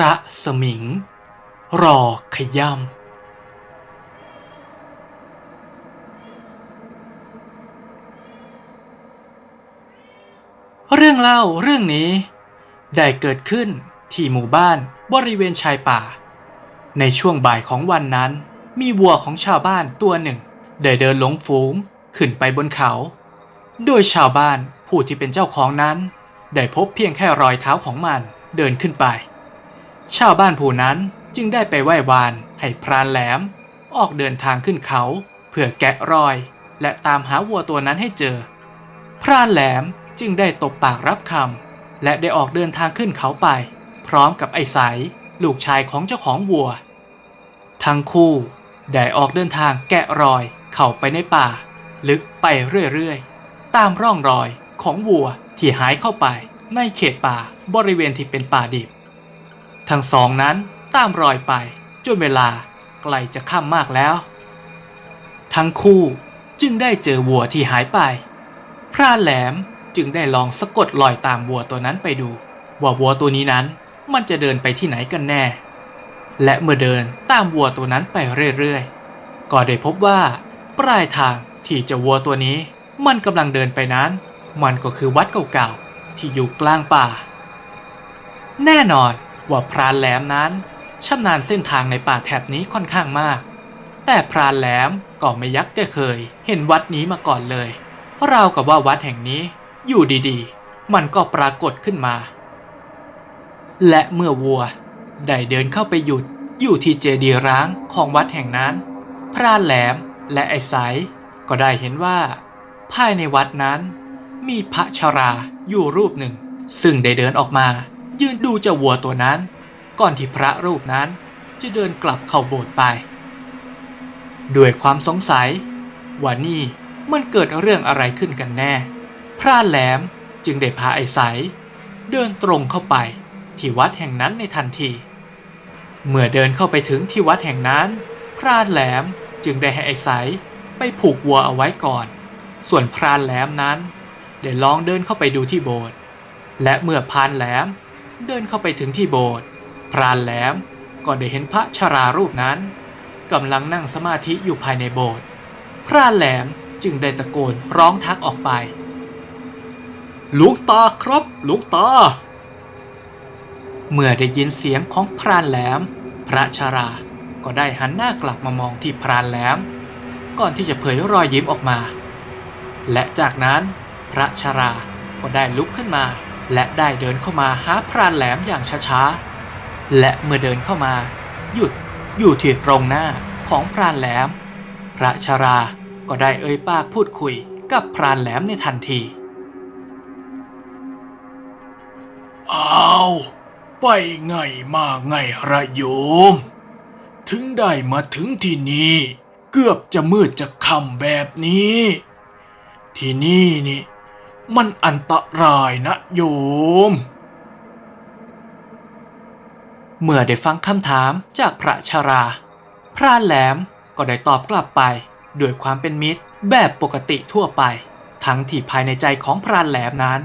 ระสมิง รอขย่ำเรื่องเล่าเรื่องนี้ ได้เกิดขึ้นที่หมู่บ้านบริเวณชายป่า ในช่วงบ่ายของวันนั้น มีวัวของชาวบ้านตัวหนึ่ง ได้เดินหลงฝูงขึ้นไปบนเขา โดยชาวบ้านผู้ที่เป็นเจ้าของนั้น ได้พบเพียงแค่รอยเท้าของมันเดินขึ้นไป ชาวบ้านผู้นั้นจึงได้ไปไหว้วานให้พรานแหลม ออกเดินทางขึ้นเขา เพื่อแกะรอย และตามหาวัวตัวนั้นให้เจอ พรานแหลมจึงได้ตบปากรับคำและได้ออกเดินทางขึ้นเขาไป พร้อมกับไอ้สายลูกชายของเจ้าของวัว ทั้งคู่ได้ออกเดินทางแกะรอยเข้าไปในป่า ลึกไปเรื่อยๆ ตามร่องรอยของวัวที่หายเข้าไปในเขตป่าบริเวณที่เป็นป่าดิบ ทั้งสองนั้นตามรอยไปจนเวลาใกล้จะค่ำมากแล้ว ทั้งคู่จึงได้เจอวัวที่หายไป พรานแหลมจึงได้ลองสะกดรอยตามวัวตัวนั้นไปดู ว่าวัวตัวนี้นั้นมันจะเดินไปที่ไหนกันแน่ และเมื่อเดินตามวัวตัวนั้นไปเรื่อยๆ ก็ได้พบว่า ปลายทางที่จ้าวัวตัวนี้ มันกำลังเดินไปนั้น มันก็คือวัดเก่าๆที่อยู่กลางป่า แน่นอน ว่าพรานแหลมนั้นชำนาญเส้นทางในป่าแถบนี้ค่อนข้างมาก แต่พรานแหลมก็ไม่ยักจะเคย เห็นวัดนี้มาก่อนเลยราวกับว่าวัดแห่งนี้อยู่ดีๆ มันก็ปรากฏขึ้นมา และเมื่อวัวได้เดินเข้าไปหยุดอยู่ที่เจดีย์ร้างของวัดแห่งนั้น พรานแหลมและไอ้ไสก็ได้เห็นว่า ภายในวัดนั้น มีพระชราอยู่รูปหนึ่ง ซึ่งได้เดินออกมา ยืนดูเจ้าวัวตัวนั้น ก่อนที่พระรูปนั้นจะเดินกลับเข้าโบสถ์ไป ด้วยความสงสัยว่านี่มันเกิดเรื่องอะไรขึ้นกันแน่ พระแหลมจึงได้พาไอ้ใส เดินตรงเข้าไปที่วัดแห่งนั้นในทันที เมื่อเดินเข้าไปถึงที่วัดแห่งนั้น พรานแหลมจึงได้ให้ไอ้ใสไปผูกวัวเอาไว้ก่อน ส่วนพรานแหลมนั้น ได้ลองเดินเข้าไปดูที่โบสถ์และเมื่อพรานแหลม เดินเข้าไปถึงที่โบสถ์พรานแหลมก็ได้เห็นพระชรารูปนั้นกำลังนั่งสมาธิอยู่ภายในโบสถ์พรานแหลมจึงได้ตะโกนร้องทักออกไปหลวงตาครับหลวงตา เมื่อได้ยินเสียงของพรานแหลม พระชราก็ได้หันหน้ากลับมามองที่พรานแหลม ก่อนที่จะเผยรอยยิ้มออกมา และจากนั้นพระชราก็ได้ลุกขึ้นมา และได้เดินเข้ามาหาพรานแหลมอย่างช้าๆ และเมื่อเดินเข้ามา หยุดอยู่ที่ตรงหน้าของพรานแหลม พระชราก็ได้เอ่ยปากพูดคุยกับพรานแหลมในทันทีอ้าวไปไงมาไงระโยม ถึงได้มาถึงที่นี่ เกือบจะมืดจะค่ำแบบนี้ ที่นี่นี่ มันอันตรายนะโยม เมื่อได้ฟังคำถามจากพระชรา พรานแหลมก็ได้ตอบกลับไปด้วยความเป็นมิตรแบบปกติทั่วไป ทั้งที่ภายในใจของพรานแหลมนั้น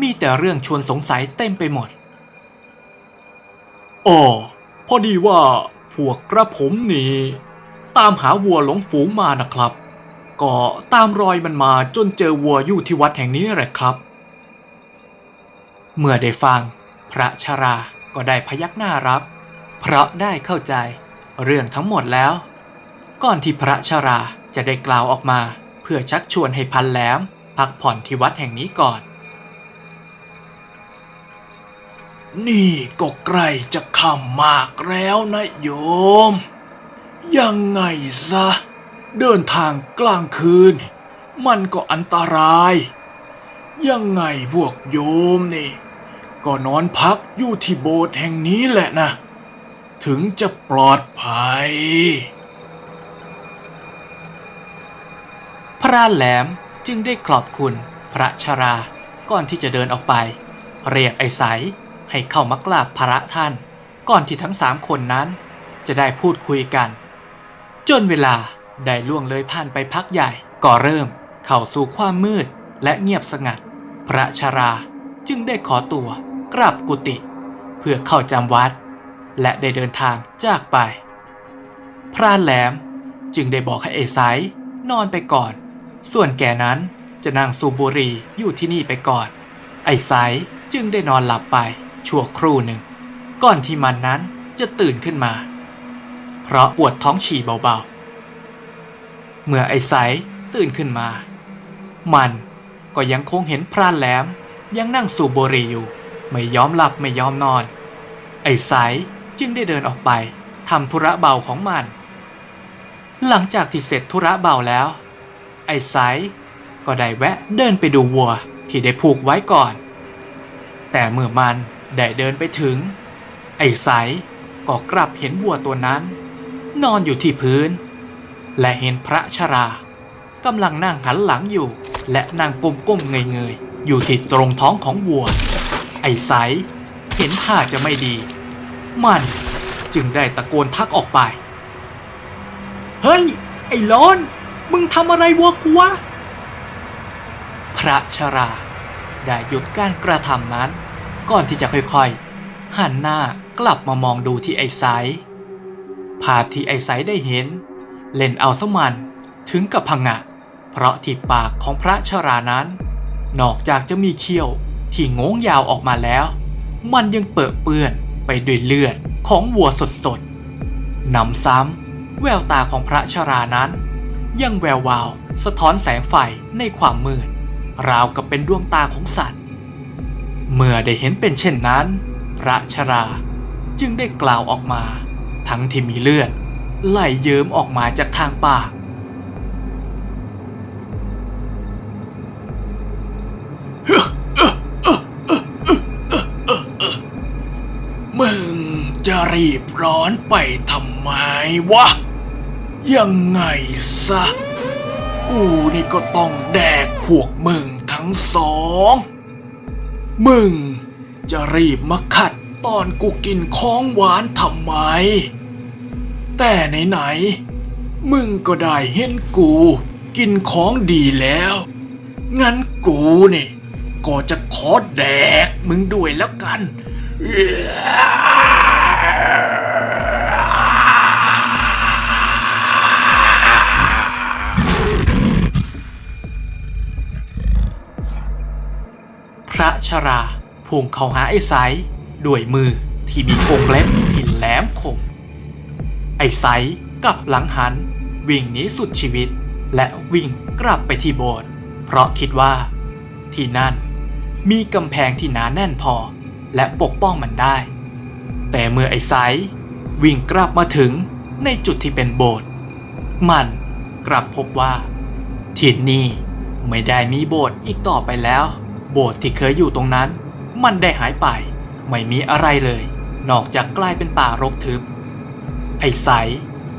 มีแต่เรื่องชวนสงสัยเต็มไปหมดอ๋อพอดีว่าพวกกระผมนี่ ตามหาวัวหลงฝูงมานะครับ ก็ตามรอยมันมาจนเจอวัวอยู่ที่วัดแห่งนี้แหละครับ เมื่อได้ฟัง พระชราก็ได้พยักหน้ารับ เพราะได้เข้าใจเรื่องทั้งหมดแล้ว ก่อนที่พระชราจะได้กล่าวออกมา เพื่อชักชวนให้พันแหลม พักผ่อนที่วัดแห่งนี้ก่อน นี่ก็ใกล้จะค่ำมากแล้วนะโยม ยังไงซะ เดินทางกลางคืน มันก็อันตราย ยังไงพวกโยมนี่ ก็นอนพักอยู่ที่โบสถ์แห่งนี้แหละนะ ถึงจะปลอดภัย พระแหลมจึงได้ขอบคุณพระชราก่อนที่จะเดินออกไป เรียกไอ้ใสให้เข้ามากราบพระท่าน ก่อนที่ทั้งสามคนนั้นจะได้พูดคุยกัน จนเวลา ได้ล่วงเลยผ่านไปพักใหญ่ ก็เริ่มเข้าสู่ความมืดและเงียบสงัด พระชราจึงได้ขอตัวกลับกุฏิเพื่อเข้าจำวัด และได้เดินทางจากไป พรานแหลมจึงได้บอกให้ไอ้ไซนอนไปก่อน ส่วนแก่นั้นจะนั่งสูบบุหรี่อยู่ที่นี่ไปก่อน ไอ้ไซจึงได้นอนหลับไปชั่วครู่หนึ่ง ก่อนที่มันนั้นจะตื่นขึ้นมา เพราะปวดท้องฉี่เบาๆ เมื่อไอ้ไซตื่นขึ้นมา มันก็ยังคงเห็นพรานแหลม ยังนั่งสูบบุหรี่อยู่ ไม่ยอมหลับไม่ยอมนอน ไอ้ไซจึงได้เดินออกไปทำธุระเบาของมัน หลังจากที่เสร็จธุระเบาแล้ว ไอ้ไซก็ได้แวะเดินไปดูวัวที่ได้ผูกไว้ก่อน แต่เมื่อมันได้เดินไปถึง ไอ้ไซก็กลับเห็นวัวตัวนั้น นอนอยู่ที่พื้น และเห็นพระชรากำลังนั่งหันหลังอยู่ และนั่งก้มๆเงยๆอยู่ที่ตรงท้องของวัว ไอ้ไซเห็นท่าจะไม่ดี มันจึงได้ตะโกนทักออกไป เฮ้ย ไอ้ร้อนมึงทำอะไรวัวกูวะพระชรา ได้หยุดการกระทำนั้น ก่อนที่จะค่อยๆ หันหน้ากลับมามองดูที่ไอ้ไซภาพที่ไอ้ไซได้เห็น เล่นเอาสมันถึงกับพังงะ เพราะที่ปากของพระชรานั้น นอกจากจะมีเขี้ยวที่งงยาวออกมาแล้ว มันยังเปื้อเปื้อนไปด้วยเลือดของวัวสดๆนำซ้ำแววตาของพระชรานั้น ยังแวววาวสะท้อนแสงไฟในความมืด ราวกับเป็นดวงตาของสัตว์ เมื่อได้เห็นเป็นเช่นนั้น พระชราจึงได้กล่าวออกมา ทั้งที่มีเลือด ไหลเยิ้มออกมาจากทางปาก มึงจะรีบร้อนไปทำไมวะ ยังไงซะ กูนี่ก็ต้องแดกพวกมึงทั้งสอง มึงจะรีบมาขัดตอนกูกินของหวานทำไม แต่ไหนๆมึงก็ได้เห็นกู กินของดีแล้ว งั้นกูนี่ ก็จะขอแดกมึงด้วยแล้วกันพระชราพุ่งเข้าหาไอ้ไซด้วยมือที่มีกรงเล็บที่แหลมคม ไอ้ไซกลับหลังหัน วิ่งหนีสุดชีวิต และวิ่งกลับไปที่โบสถ์เพราะคิดว่า ที่นั่นมีกำแพงที่หนาแน่นพอ และปกป้องมันได้ แต่เมื่อไอ้ไซวิ่งกลับมาถึงในจุดที่เป็นโบสถ์มันกลับพบว่าที่นี่ไม่ได้มีโบสถ์อีกต่อไปแล้ว โบสถ์ที่เคยอยู่ตรงนั้น มันได้หายไป ไม่มีอะไรเลย นอกจากกลายเป็นป่ารกทึบ ไอ้ไส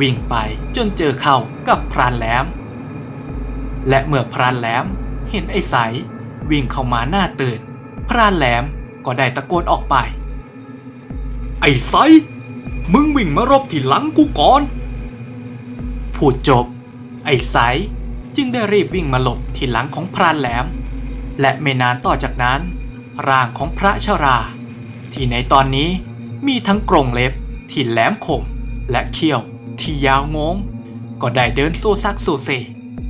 วิ่งไปจนเจอเข้ากับพรานแหลม และเมื่อพรานแหลมเห็นไอ้ไสวิ่งเข้ามาหน้าตื่น พรานแหลมก็ได้ตะโกนออกไป ไอ้ไสมึงวิ่งมารบที่หลังกูก่อน พูดจบ ไอ้ไสจึงได้รีบวิ่งมาหลบที่หลังของพรานแหลม และไม่นานต่อจากนั้น ร่างของพระชรา ที่ในตอนนี้มีทั้งกรงเล็บที่แหลมคม และเขี้ยวที่ยาวงง ก็ได้เดินโซซักโซเซ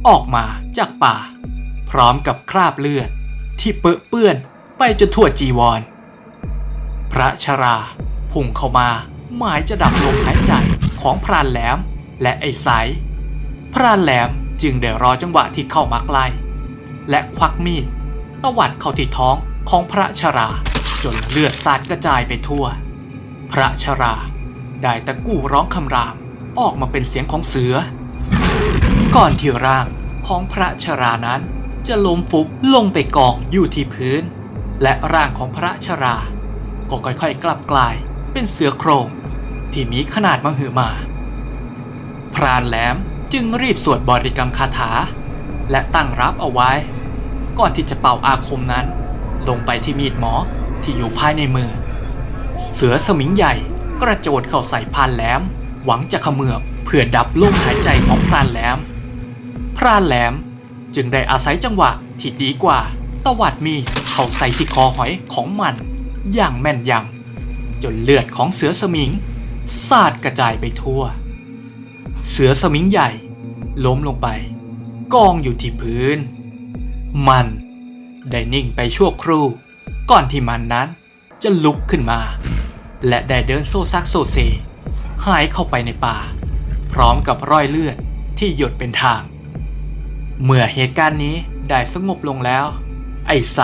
ออกมาจากป่า พร้อมกับคราบเลือด ที่เปื้อเปื้อนไปจนทั่วจีวร พระชราพุ่งเข้ามาหมายจะดับลมหายใจของพรานแหลมและไอ้ไสพรานแหลมจึงได้รอจังหวะที่เข้ามาใกล้ และควักมีดตวัดเข้าที่ท้องของพระชรา จนเลือดสาดกระจายไปทั่ว พระชรา ได้ตะกู้ร้องคำราม ออกมาเป็นเสียงของเสือ ก่อนที่ร่างของพระชรานั้น จะล้มฟุบลงไปกองอยู่ที่พื้น และร่างของพระชรา ก็ค่อยๆ กลับกลายเป็นเสือโครงที่มีขนาดมหึมา พรานแหลมจึงรีบสวดบริกรรมคาถา และตั้งรับเอาไว้ ก่อนที่จะเป่าอาคมนั้น ลงไปที่มีดหมอที่อยู่ภายในมือ เสือสมิงใหญ่ กระโจนเข้าใส่พรานแหลม หวังจะเขมือบเพื่อดับลมหายใจของพรานแหลม พรานแหลมจึงได้อาศัยจังหวะที่ดีกว่า ตวัดมีเข้าใส่ที่คอหอยของมัน อย่างแม่นยำจนเลือดของเสือสมิงสาดกระจายไปทั่ว เสือสมิงใหญ่ ล้มลงไป กองอยู่ที่พื้น มันได้นิ่งไปชั่วครู่ ก่อนที่มันนั้นจะลุกขึ้นมา และได้เดินโซซักโซเซ หายเข้าไปในป่า พร้อมกับรอยเลือดที่หยดเป็นทาง เมื่อเหตุการณ์นี้ได้สงบลงแล้ว ไอ้ไซ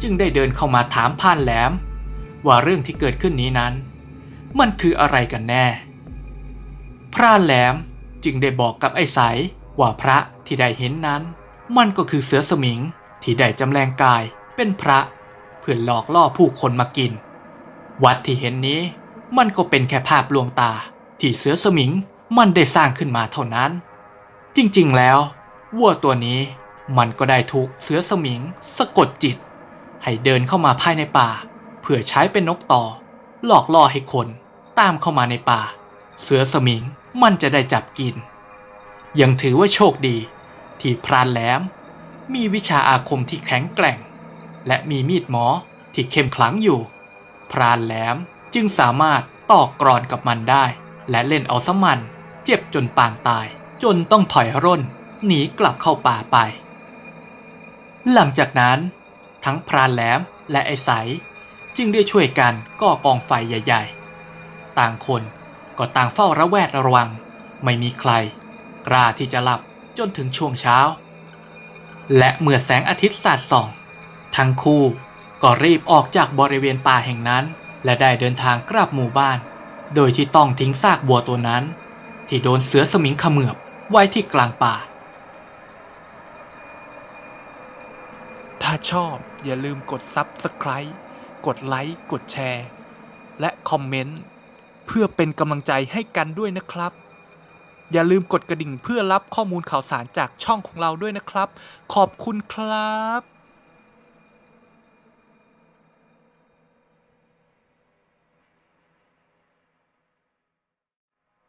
จึงได้เดินเข้ามาถามพานแหลม ว่าเรื่องที่เกิดขึ้นนี้นั้น มันคืออะไรกันแน่ พรานแหลมจึงได้บอกกับไอ้ไสว่าพระที่ได้เห็นนั้น มันก็คือเสือสมิงที่ได้จำแรงกายเป็นพระเพื่อหลอกล่อผู้คนมากิน วัดที่เห็นนี้มันก็เป็นแค่ภาพลวงตาที่เสือสมิงมันได้สร้างขึ้นมาเท่านั้น จริงๆแล้ววัวตัวนี้มันก็ได้ถูกเสือสมิงสะกดจิต ให้เดินเข้ามาภายในป่า เพื่อใช้เป็นนกต่อ หลอกล่อให้คนตามเข้ามาในป่า เสือสมิงมันจะได้จับกิน ยังถือว่าโชคดี ที่พรานแหลม มีวิชาอาคมที่แข็งแกร่ง และมีมีดหมอที่เข้มขลังอยู่ พรานแหลมจึงสามารถต่อกรอนกับมันได้ และเล่นเอาสมันเจ็บจนปางตาย จนต้องถอยร่น หนีกลับเข้าป่าไป หลังจากนั้น ทั้งพรานแหลมและไอ้ใส จึงได้ช่วยกันก่อกองไฟใหญ่ ๆ ต่างคนก็ต่างเฝ้าระแวดระวัง ไม่มีใคร กล้าที่จะหลับจนถึงช่วงเช้า และเมื่อแสงอาทิตย์สาดส่อง ทั้งคู่ ก็รีบออกจากบริเวณป่าแห่งนั้น และได้เดินทางกลับหมู่บ้าน โดยที่ต้องทิ้งซากวัวตัวนั้น ที่โดนเสือสมิงขมือบไว้ที่กลางป่า ถ้าชอบอย่าลืมกด Subscribe กดไลค์ กดแชร์ และคอมเมนต์ เพื่อเป็นกำลังใจให้กันด้วยนะครับ อย่าลืมกดกระดิ่งเพื่อรับข้อมูลข่าวสารจากช่องของเราด้วยนะครับ ขอบคุณครับ